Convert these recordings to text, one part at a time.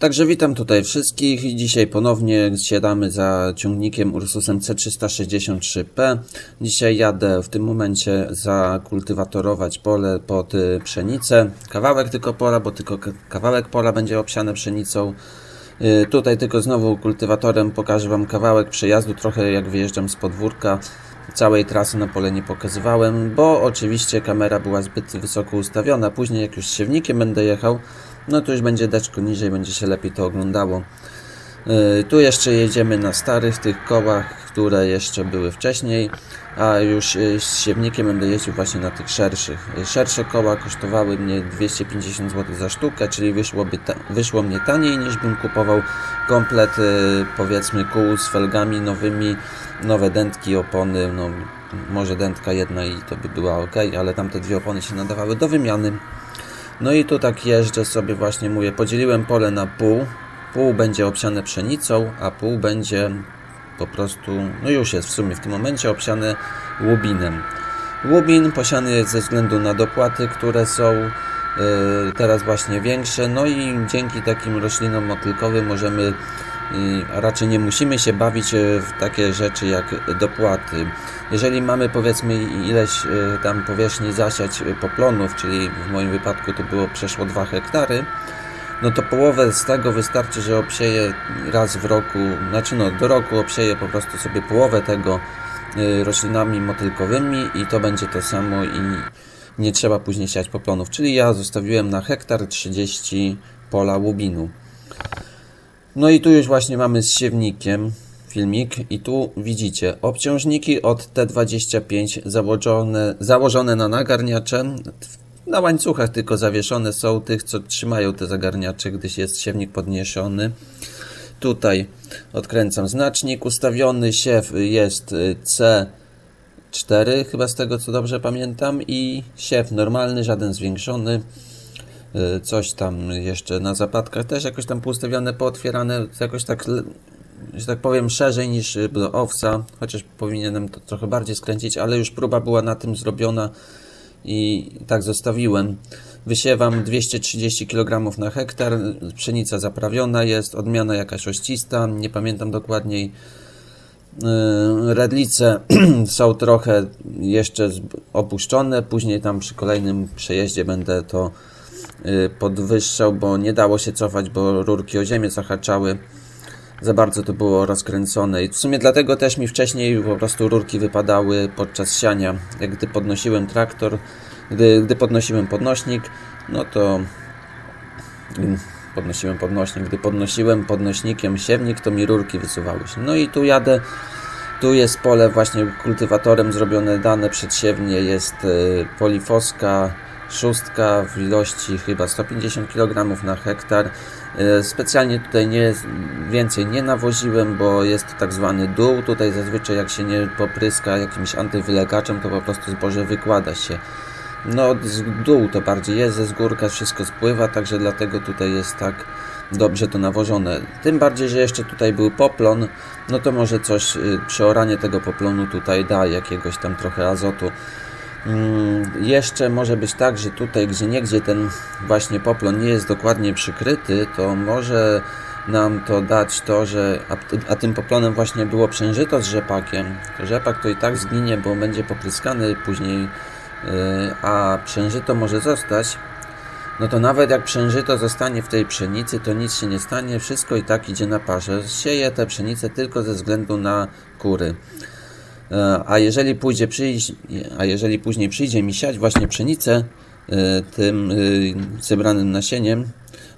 Także witam tutaj wszystkich i dzisiaj ponownie siadamy za ciągnikiem Ursusem C363P. Dzisiaj jadę w tym momencie zakultywatorować pole pod y, pszenicę. Kawałek tylko pola, bo tylko kawałek pola będzie obsiane pszenicą. Y, Tutaj tylko znowu kultywatorem pokażę Wam kawałek przejazdu, trochę jak wyjeżdżam z podwórka. Całej trasy na pole nie pokazywałem, bo oczywiście kamera była zbyt wysoko ustawiona. Później jak już siewnikiem będę jechał, no to już będzie deczko niżej, będzie się lepiej to oglądało. Yy, Tu jeszcze jedziemy na starych tych kołach, które jeszcze były wcześniej, a już yy, z siewnikiem będę jeździł właśnie na tych szerszych. Yy, Szersze koła kosztowały mnie 250 zł za sztukę, czyli wyszłoby wyszło mnie taniej niż bym kupował komplet powiedzmy kół z felgami nowymi, nowe dętki, opony, no może dętka jedna i to by była ok, ale tamte dwie opony się nadawały do wymiany. No i tu tak jeżdżę sobie właśnie, mówię, podzieliłem pole na pół. Pół będzie obsiane pszenicą, a pół będzie po prostu, no już jest w sumie w tym momencie obsiane łubinem. Łubin posiany jest ze względu na dopłaty, które są yy, teraz właśnie większe, no i dzięki takim roślinom motylkowym możemy, a raczej nie musimy się bawić yy, w takie rzeczy jak dopłaty. Jeżeli mamy powiedzmy ileś yy, tam powierzchni zasiać yy, poplonów, czyli w moim wypadku to było przeszło 2 hektary, no to połowę z tego wystarczy, że obsieję raz w roku, znaczy no do roku obsieję po prostu sobie połowę tego roślinami motylkowymi i to będzie to samo i nie trzeba później siać poplonów. Czyli ja zostawiłem na hektar 30 pola łubinu. No i tu już właśnie mamy z siewnikiem filmik i tu widzicie obciążniki od T25 założone, założone na nagarniacze. Na łańcuchach tylko zawieszone są tych, co trzymają te zagarniacze, gdyż jest siewnik podniesiony. Tutaj odkręcam znacznik ustawiony, siew jest y, C4, chyba z tego co dobrze pamiętam, i siew normalny, żaden zwiększony. Y, Coś tam jeszcze na zapadkach też jakoś tam poustawione, pootwierane, jakoś tak, że tak powiem, szerzej niż y, do owsa, chociaż powinienem to trochę bardziej skręcić, ale już próba była na tym zrobiona i tak zostawiłem. Wysiewam 230 kg na hektar, pszenica zaprawiona jest, odmiana jakaś oścista, nie pamiętam dokładniej. Yy, Redlice są trochę jeszcze opuszczone, później tam przy kolejnym przejeździe będę to podwyższał, bo nie dało się cofać, bo rurki o ziemię zahaczały. Za bardzo to było rozkręcone i w sumie dlatego też mi wcześniej po prostu rurki wypadały podczas siania. Jak gdy podnosiłem traktor, gdy, gdy podnosiłem podnośnik, no to mm, podnosiłem podnośnik, gdy podnosiłem podnośnikiem siewnik, to mi rurki wysuwały się. No i tu jadę, tu jest pole właśnie kultywatorem zrobione dane przedsiewnie, jest y, polifoska szóstka w ilości chyba 150 kg na hektar. Y, Specjalnie tutaj nie, więcej nie nawoziłem, bo jest to tak zwany dół. Tutaj zazwyczaj jak się nie popryska jakimś antywylegaczem, to po prostu zboże wykłada się. No z dół to bardziej jest, ze zgórka wszystko spływa, także dlatego tutaj jest tak dobrze to nawożone. Tym bardziej, że jeszcze tutaj był poplon, no to może coś, y, przeoranie tego poplonu tutaj da jakiegoś tam trochę azotu. Mm, Jeszcze może być tak, że tutaj gdzie niegdzie ten właśnie poplon nie jest dokładnie przykryty, to może nam to dać to, że a, tym poplonem właśnie było przężyto z rzepakiem. To rzepak to i tak zginie, bo będzie popryskany później, yy, a przężyto może zostać. No to nawet jak przężyto zostanie w tej pszenicy, to nic się nie stanie, wszystko i tak idzie na parze. Sieję tę pszenicę tylko ze względu na kury. E, A jeżeli pójdzie przyjść, a jeżeli później przyjdzie mi siać właśnie pszenicę e, tym e, zebranym nasieniem,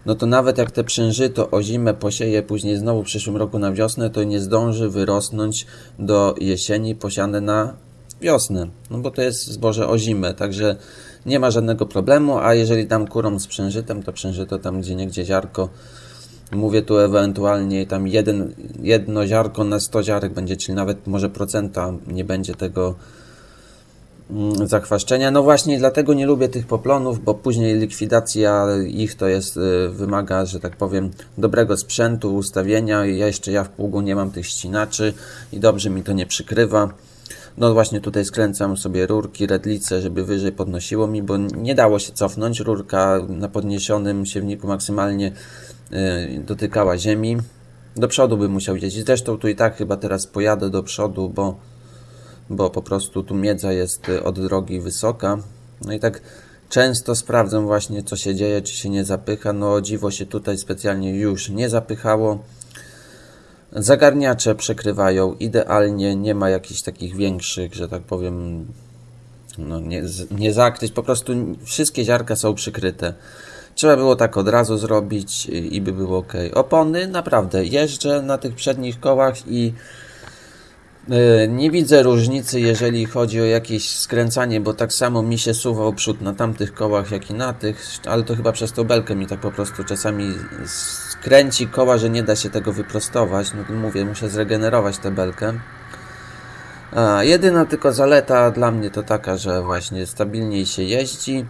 no to nawet jak te przężyto o zimę posieję później znowu w przyszłym roku na wiosnę, to nie zdąży wyrosnąć do jesieni posiane na wiosnę. No bo to jest zboże o zimę, także nie ma żadnego problemu, a jeżeli dam kurom z przężytem, to przężyto tam gdzie niegdzie ziarko Mówię tu ewentualnie tam jeden, jedno ziarko na 100 ziarek będzie, czyli nawet może procenta nie będzie tego mm, zachwaszczenia. No właśnie dlatego nie lubię tych poplonów, bo później likwidacja ich to jest, y, wymaga, że tak powiem, dobrego sprzętu, ustawienia. Ja jeszcze ja w pługu nie mam tych ścinaczy i dobrze mi to nie przykrywa. No właśnie tutaj skręcam sobie rurki, redlice, żeby wyżej podnosiło mi, bo nie dało się cofnąć. Rurka na podniesionym siewniku maksymalnie dotykała ziemi. Do przodu bym musiał jeździć. Zresztą tu i tak chyba teraz pojadę do przodu, bo, bo po prostu tu miedza jest y, od drogi wysoka. No i tak często sprawdzam właśnie co się dzieje, czy się nie zapycha. No dziwo się tutaj specjalnie już nie zapychało. Zagarniacze przekrywają idealnie, nie ma jakichś takich większych, że tak powiem, no nie, nie zakryć, po prostu wszystkie ziarka są przykryte. Trzeba było tak od razu zrobić i by było ok. Opony, naprawdę, jeżdżę na tych przednich kołach i e, nie widzę różnicy, jeżeli chodzi o jakieś skręcanie, bo tak samo mi się suwał przód na tamtych kołach, jak i na tych, ale to chyba przez tą belkę mi tak po prostu czasami skręci koła, że nie da się tego wyprostować. No mówię, muszę zregenerować tę belkę. A, jedyna tylko zaleta dla mnie to taka, że właśnie stabilniej się jeździ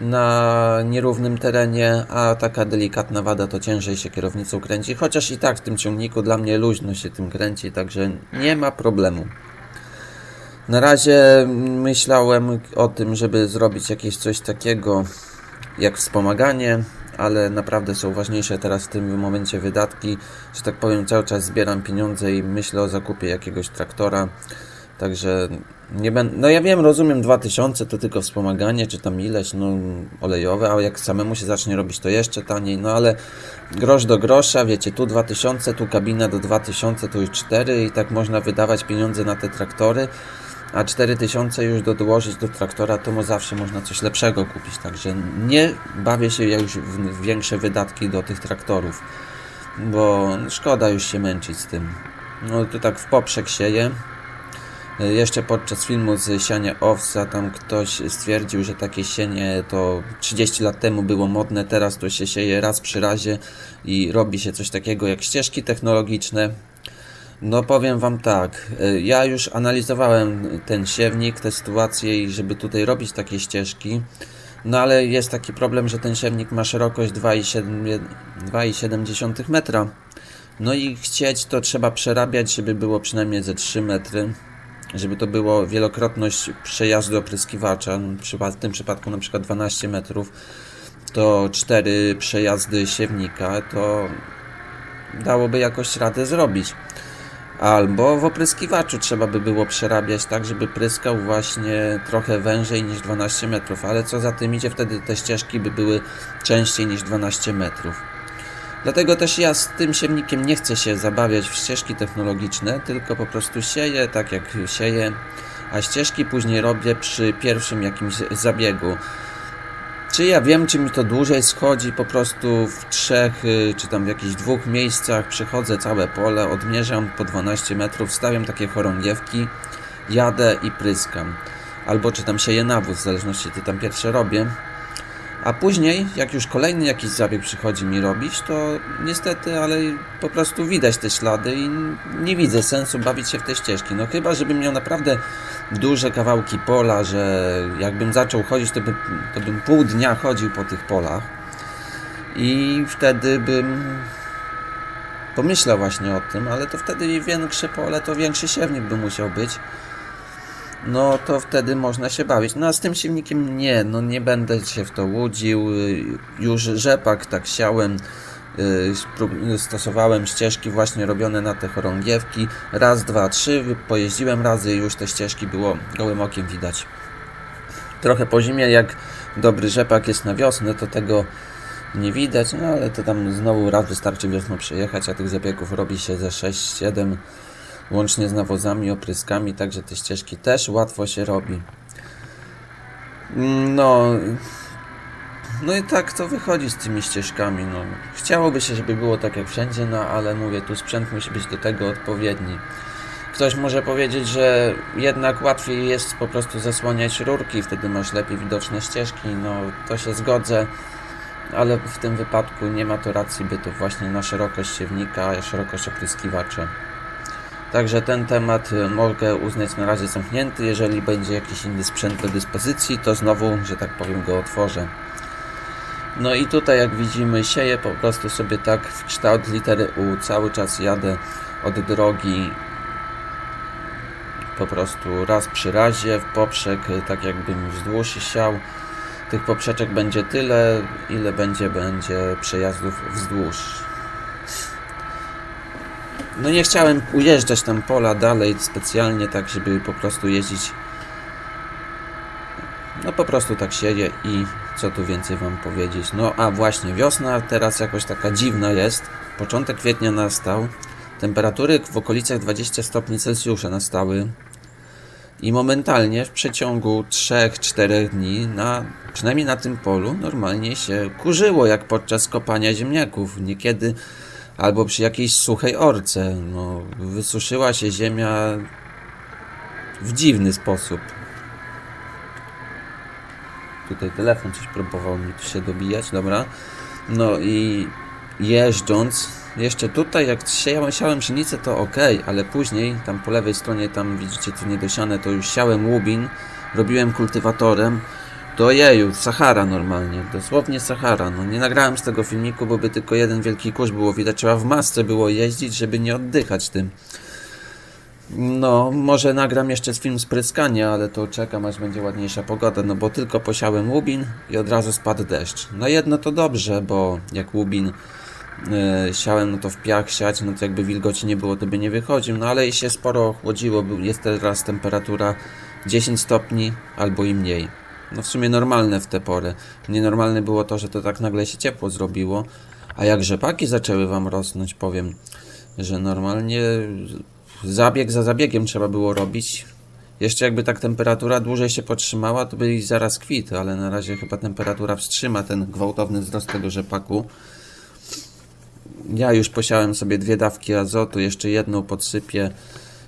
na nierównym terenie, a taka delikatna wada to ciężej się kierownicą kręci, chociaż i tak w tym ciągniku dla mnie luźno się tym kręci, także nie ma problemu. Na razie myślałem o tym, żeby zrobić jakieś coś takiego jak wspomaganie, ale naprawdę są ważniejsze teraz w tym momencie wydatki. Że tak powiem, cały czas zbieram pieniądze i myślę o zakupie jakiegoś traktora. Także nie będę. No ja wiem, rozumiem 2000 to tylko wspomaganie, czy tam ileś, no olejowe, ale jak samemu się zacznie robić, to jeszcze taniej. No ale grosz do grosza, wiecie, tu 2000, tu kabina do 2000, tu już 4 i tak można wydawać pieniądze na te traktory. A 4000 już do, dołożyć do traktora, to zawsze można coś lepszego kupić. Także nie bawię się już w, większe wydatki do tych traktorów, bo szkoda już się męczyć z tym. No to tak w poprzek sieję. E, Jeszcze podczas filmu z siania owsa tam ktoś stwierdził, że takie sienie to 30 lat temu było modne, teraz to się sieje raz przy razie i robi się coś takiego jak ścieżki technologiczne. No powiem Wam tak, y, ja już analizowałem ten siewnik, tę sytuację i żeby tutaj robić takie ścieżki, no ale jest taki problem, że ten siewnik ma szerokość 2,7 2,7 metra. No i chcieć to trzeba przerabiać, żeby było przynajmniej ze 3 metry, żeby to było wielokrotność przejazdu opryskiwacza, przypa- w tym przypadku na przykład 12 metrów, to 4 przejazdy siewnika, to dałoby jakoś radę zrobić. Albo w opryskiwaczu trzeba by było przerabiać tak, żeby pryskał właśnie trochę wężej niż 12 metrów, ale co za tym idzie, wtedy te ścieżki by były częściej niż 12 metrów. Dlatego też ja z tym siewnikiem nie chcę się zabawiać w ścieżki technologiczne, tylko po prostu sieję tak jak sieję, a ścieżki później robię przy pierwszym jakimś zabiegu. Czy ja wiem, czy mi to dłużej schodzi, po prostu w trzech, y, czy tam w jakichś dwóch miejscach przechodzę całe pole, odmierzam po 12 metrów, stawiam takie chorągiewki, jadę i pryskam. Albo czy tam sieję nawóz, w zależności co tam pierwsze robię. A później, jak już kolejny jakiś zabieg przychodzi mi robić, to niestety, ale po prostu widać te ślady i nie widzę sensu bawić się w te ścieżki. No chyba, żebym miał naprawdę duże kawałki pola, że jakbym zaczął chodzić, to, by, to bym pół dnia chodził po tych polach i wtedy bym pomyślał właśnie o tym, ale to wtedy większe pole, to większy siewnik by musiał być. No to wtedy można się bawić. No a z tym silnikiem nie, no nie będę się w to łudził. Już rzepak tak siałem, y, stosowałem ścieżki właśnie robione na te chorągiewki. Raz, dwa, trzy, pojeździłem razy i już te ścieżki było gołym okiem widać. Trochę po zimie, jak dobry rzepak jest na wiosnę, to tego nie widać, no ale to tam znowu raz wystarczy wiosną przejechać, a tych zabiegów robi się ze 6-7 łącznie z nawozami, opryskami, także te ścieżki też łatwo się robi. No, no i tak to wychodzi z tymi ścieżkami. No. Chciałoby się, żeby było tak jak wszędzie, no ale mówię, tu sprzęt musi być do tego odpowiedni. Ktoś może powiedzieć, że jednak łatwiej jest po prostu zasłaniać rurki, wtedy masz lepiej widoczne ścieżki. No to się zgodzę, ale w tym wypadku nie ma to racji bytu właśnie na szerokość siewnika, szerokość opryskiwacza. Także ten temat y, mogę uznać na razie zamknięty. Jeżeli będzie jakiś inny sprzęt do dyspozycji, to znowu, że tak powiem, go otworzę. No i tutaj, jak widzimy, sieję po prostu sobie tak w kształt litery U. Cały czas jadę od drogi po prostu raz przy razie, w poprzek, y, tak jakbym wzdłuż siał. Tych poprzeczek będzie tyle, ile będzie, będzie przejazdów wzdłuż. No nie chciałem ujeżdżać tam pola dalej specjalnie tak, żeby po prostu jeździć. No po prostu tak siedzie i co tu więcej wam powiedzieć. No a właśnie wiosna teraz jakoś taka dziwna jest. Początek kwietnia nastał. Temperatury w okolicach 20 stopni Celsjusza nastały. I momentalnie w przeciągu 3-4 dni, na, przynajmniej na tym polu, normalnie się kurzyło, jak podczas kopania ziemniaków. Niekiedy albo przy jakiejś suchej orce. No, wysuszyła się ziemia w dziwny sposób. Tutaj telefon coś próbował mi tu się dobijać, dobra. No i jeżdżąc, jeszcze tutaj jak siałem, siałem pszenicę to ok, ale później tam po lewej stronie, tam widzicie co niedosiane, to już siałem łubin, robiłem kultywatorem. To jeju, Sahara normalnie, dosłownie Sahara. No nie nagrałem z tego filmiku, bo by tylko jeden wielki kurz było widać. Trzeba w masce było jeździć, żeby nie oddychać tym. No, może nagram jeszcze z film spryskania, ale to czekam aż będzie ładniejsza pogoda, no bo tylko posiałem łubin i od razu spadł deszcz. No jedno to dobrze, bo jak łubin yy, siałem, no to w piach siać, no to jakby wilgoci nie było, to by nie wychodził, no ale i się sporo chłodziło, jest teraz temperatura 10 stopni albo i mniej. No w sumie normalne w tę porę. Nienormalne było to, że to tak nagle się ciepło zrobiło, a jak rzepaki zaczęły wam rosnąć, powiem, że normalnie zabieg za zabiegiem trzeba było robić. Jeszcze jakby tak temperatura dłużej się podtrzymała, to by i zaraz kwit, ale na razie chyba temperatura wstrzyma ten gwałtowny wzrost tego rzepaku. Ja już posiałem sobie dwie dawki azotu, jeszcze jedną podsypię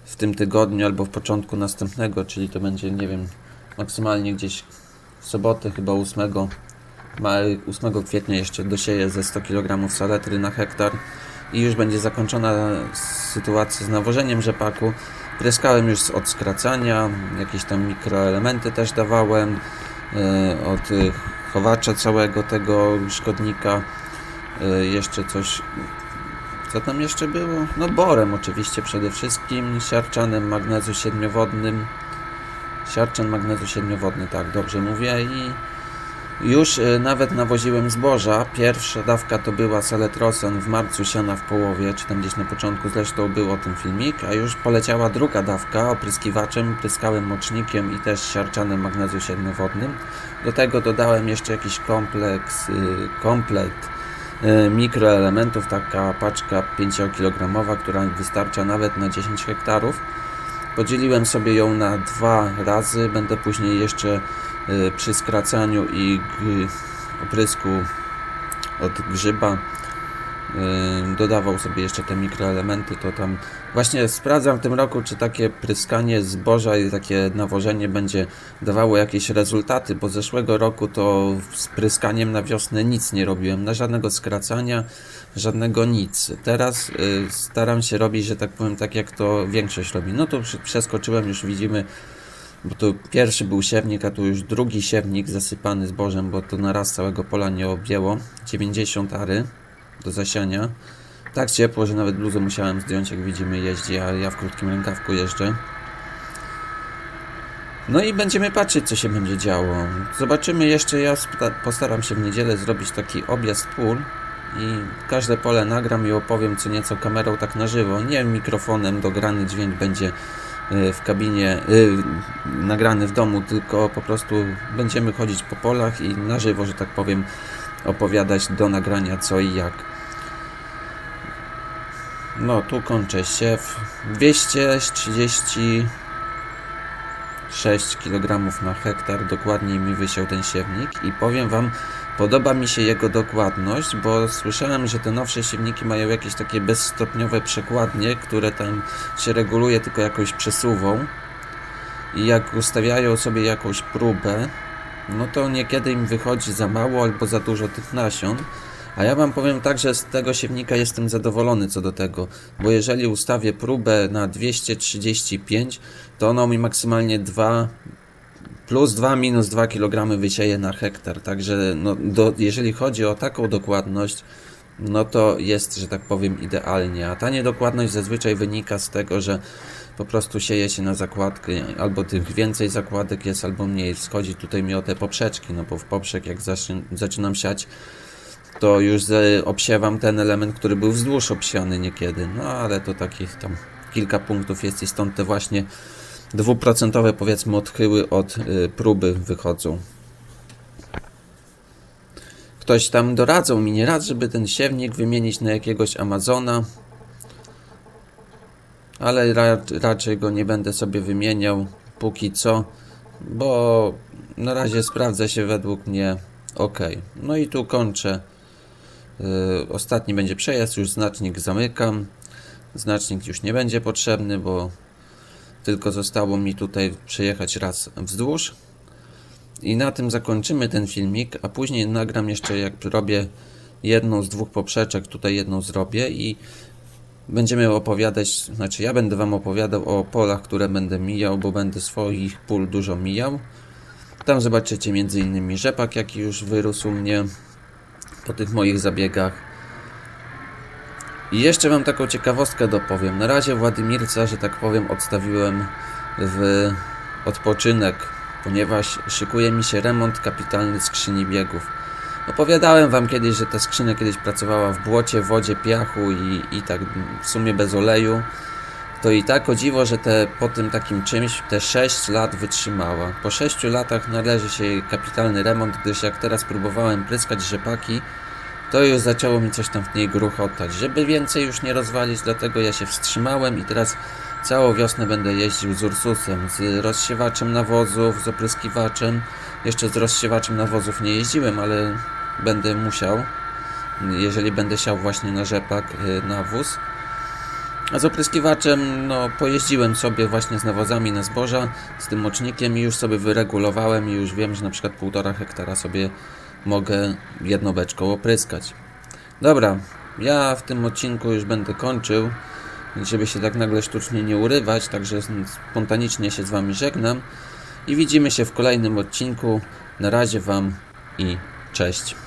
w tym tygodniu albo w początku następnego, czyli to będzie, nie wiem, maksymalnie gdzieś w sobotę, chyba 8, ma- 8 kwietnia jeszcze dosieję ze 100 kg saletry na hektar i już będzie zakończona sytuacja z nawożeniem rzepaku. Pryskałem już od skracania, jakieś tam mikroelementy też dawałem, e, od chowacza całego tego szkodnika, e, jeszcze coś, co tam jeszcze było? No borem oczywiście przede wszystkim, siarczanem magnezu siedmiowodnym, siarczan magnezu siedmiowodny, tak dobrze mówię i już y, nawet nawoziłem zboża. Pierwsza dawka to była saletrosen w marcu siana w połowie, czy tam gdzieś na początku zresztą był o tym filmik, a już poleciała druga dawka opryskiwaczem, pryskałem mocznikiem i też siarczanem magnezu siedmiowodnym. Do tego dodałem jeszcze jakiś kompleks, y, komplet y, mikroelementów, taka paczka 5-kilogramowa, która wystarcza nawet na 10 hektarów. Podzieliłem sobie ją na dwa razy, będę później jeszcze y, przy skracaniu i oprysku od grzyba dodawał sobie jeszcze te mikroelementy, to tam właśnie sprawdzam w tym roku, czy takie pryskanie zboża i takie nawożenie będzie dawało jakieś rezultaty, bo zeszłego roku to z pryskaniem na wiosnę nic nie robiłem, na żadnego skracania, żadnego nic. Teraz y, staram się robić, że tak powiem, tak jak to większość robi. No to przeskoczyłem, już widzimy bo to pierwszy był siewnik, a tu już drugi siewnik zasypany zbożem, bo to naraz całego pola nie objęło. 90 ary do zasiania. Tak ciepło, że nawet bluzę musiałem zdjąć, jak widzimy jeździ, a ja w krótkim rękawku jeżdżę. No i będziemy patrzeć, co się będzie działo. Zobaczymy jeszcze, ja postaram się w niedzielę zrobić taki objazd pól i każde pole nagram i opowiem co nieco kamerą tak na żywo. Nie mikrofonem, dograny dźwięk będzie y, w kabinie, y, nagrany w domu, tylko po prostu będziemy chodzić po polach i na żywo, że tak powiem, opowiadać do nagrania co i jak. No, tu kończę siew. 236 kg na hektar dokładniej mi wysiał ten siewnik i powiem Wam, podoba mi się jego dokładność, bo słyszałem, że te nowsze siewniki mają jakieś takie bezstopniowe przekładnie, które tam się reguluje tylko jakąś przesuwą i jak ustawiają sobie jakąś próbę, no to niekiedy im wychodzi za mało albo za dużo tych nasion. A ja wam powiem tak, że z tego siewnika jestem zadowolony co do tego, bo jeżeli ustawię próbę na 235, to ono mi maksymalnie 2 plus 2 minus 2 kg wysieje na hektar. Także no, do, jeżeli chodzi o taką dokładność, no to jest, że tak powiem, idealnie. A ta niedokładność zazwyczaj wynika z tego, że Po prostu sieje się na zakładki, albo tych więcej zakładek jest, albo mniej. Schodzi tutaj mi o te poprzeczki, no bo w poprzek jak zaczyn- zaczynam siać, to już obsiewam ten element, który był wzdłuż obsiany niekiedy. No ale to takich tam kilka punktów jest i stąd te właśnie dwuprocentowe powiedzmy odchyły od y, próby wychodzą. Ktoś tam doradzał mi nieraz, żeby ten siewnik wymienić na jakiegoś Amazona, ale ra raczej go nie będę sobie wymieniał póki co, bo na razie sprawdza się według mnie ok. No i tu kończę. Yy, ostatni będzie przejazd, już znacznik zamykam. Znacznik już nie będzie potrzebny, bo tylko zostało mi tutaj przejechać raz wzdłuż. I na tym zakończymy ten filmik, a później nagram jeszcze jak robię jedną z dwóch poprzeczek, tutaj jedną zrobię i będziemy opowiadać, znaczy ja będę Wam opowiadał o polach, które będę mijał, bo będę swoich pól dużo mijał. Tam zobaczycie m.in. rzepak, jaki już wyrósł mnie po tych moich zabiegach. I jeszcze Wam taką ciekawostkę dopowiem. Na razie Władimirca, że tak powiem, odstawiłem w odpoczynek, ponieważ szykuje mi się remont kapitalny skrzyni biegów. Opowiadałem Wam kiedyś, że ta skrzynia kiedyś pracowała w błocie, wodzie, piachu i, i tak w sumie bez oleju. To i tak o dziwo, że te, po tym takim czymś te 6 lat wytrzymała. Po 6 latach należy się jej kapitalny remont, gdyż jak teraz próbowałem pryskać rzepaki, to już zaczęło mi coś tam w niej gruchotać. Żeby więcej już nie rozwalić, dlatego ja się wstrzymałem i teraz całą wiosnę będę jeździł z Ursusem, z rozsiewaczem nawozów, z opryskiwaczem. Jeszcze z rozsiewaczem nawozów nie jeździłem, ale będę musiał, jeżeli będę siał właśnie na rzepak y, nawóz. A z opryskiwaczem, no, pojeździłem sobie właśnie z nawozami na zboża, z tym mocznikiem i już sobie wyregulowałem i już wiem, że na przykład półtora hektara sobie mogę jedną beczką opryskać. Dobra, ja w tym odcinku już będę kończył, żeby się tak nagle sztucznie nie urywać, także spontanicznie się z Wami żegnam i widzimy się w kolejnym odcinku. Na razie Wam i cześć.